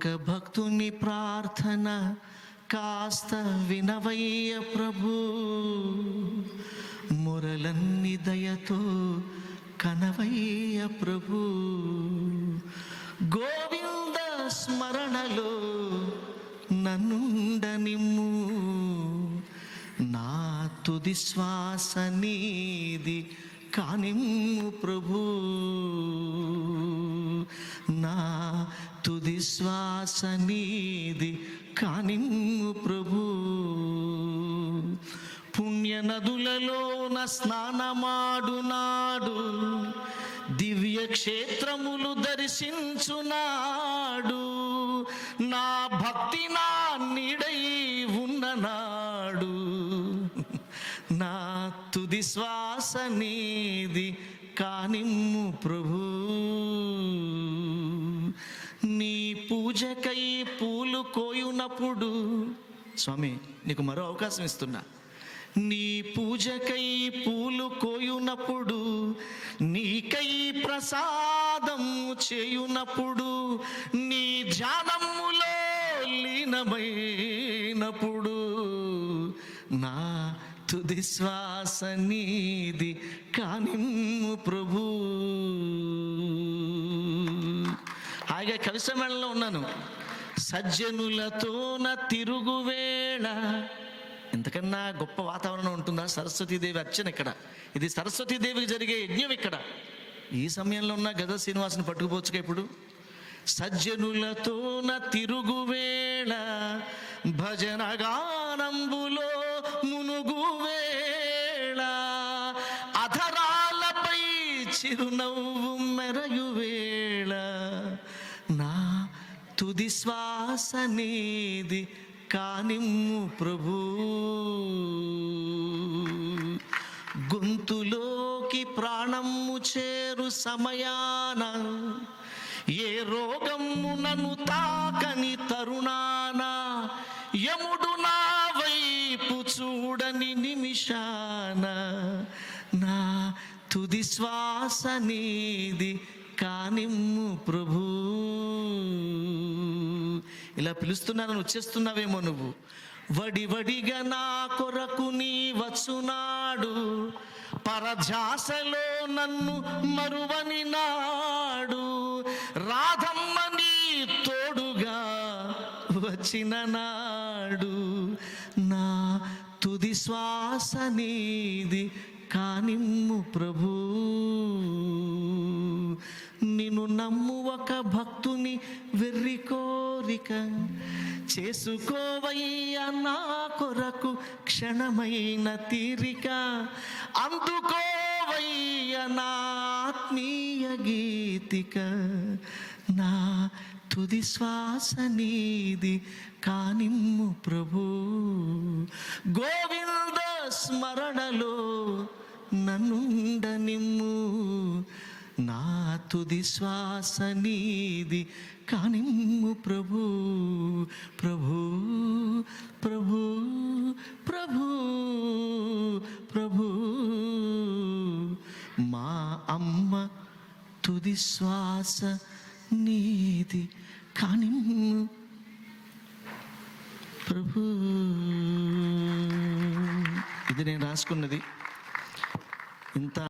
ఒక భక్తుని ప్రార్థన కాస్త వినవయ్య ప్రభు. మురలన్ని దయతో కనవయ్య ప్రభు. గోవింద స్మరణలో నన్నుండనిమ్ము నా తుది శ్వాస నీది కానిమ్ము ప్రభు. నా తుది శ్వాస నీది కానిమ్ము ప్రభు. పుణ్య నదులలోన స్నానమాడునాడు దివ్య క్షేత్రములు దర్శించునాడు. నా భక్తి నా నీడై ఉన్ననాడు. నా తుది శ్వాస నీది కానిమ్ము ప్రభు. నీ పూజకై పూలు కోయునప్పుడు స్వామి నీకు మరో అవకాశం ఇస్తున్నా. నీ పూజకై పూలు కోయునప్పుడు నీకై ప్రసాదం చేయునప్పుడు నీ ధ్యానములో లీనమైనప్పుడు. తుది శ్వాస నీది కానిమ్ము ప్రభు. హాయిగా కవి సమ్మేళనంలో ఉన్నాను. సజ్జనులతోన తిరుగువేళ ఇంతకన్నా గొప్ప వాతావరణం ఉంటుందా? సరస్వతీదేవి అర్చన ఇక్కడ. ఇది సరస్వతీదేవికి జరిగే యజ్ఞం ఇక్కడ. ఈ సమయంలో ఉన్న గద శ్రీనివాసుని పట్టుకుపోవచ్చుగా ఇప్పుడు? సజ్జనులతోన తిరుగువేళ భజన గానంబులో మునుగువేళ అధరాలపై చిరునవ్వు మెరయువేళ నా తుది శ్వాస నీది కానిమ్ము ప్రభు. గొంతులోకి ప్రాణము చేరు సమయాన ఏ రోగము నన్ను తాకని తరుణా చూడని నిమిషాన నా తుది శ్వాస నీది కానిమ్ము ప్రభు. ఇలా పిలుస్తున్నానని వచ్చేస్తున్నావేమో నువ్వు. వడి వడిగా నా కొరకు నీ వచ్చునాడు. పరధ్యాసలో నన్ను మరువని నాడు రా చూసిన నాడు నా తుది శ్వాస నీది కానిమ్ము ప్రభు. నిన్ను నమ్ము ఒక భక్తుని వెర్రి కోరిక చేసుకోవయ్యా నా కొరకు క్షణమైన తీరిక. అందుకోవయ్యా నా ఆత్మీయ గీతిక నా తుది శ్వాస నీది కానిమ్ము ప్రభు. గోవింద స్మరణలో నన్నుండనిమ్ము నా తుది శ్వాస నీది కానిమ్ము ప్రభు. ప్రభు ప్రభు ప్రభు ప్రభు. మా అమ్మ తుది శ్వాస నీది కానిమ్ము. ప్రభు. ఇది నేను రాసుకున్నది. ఇంత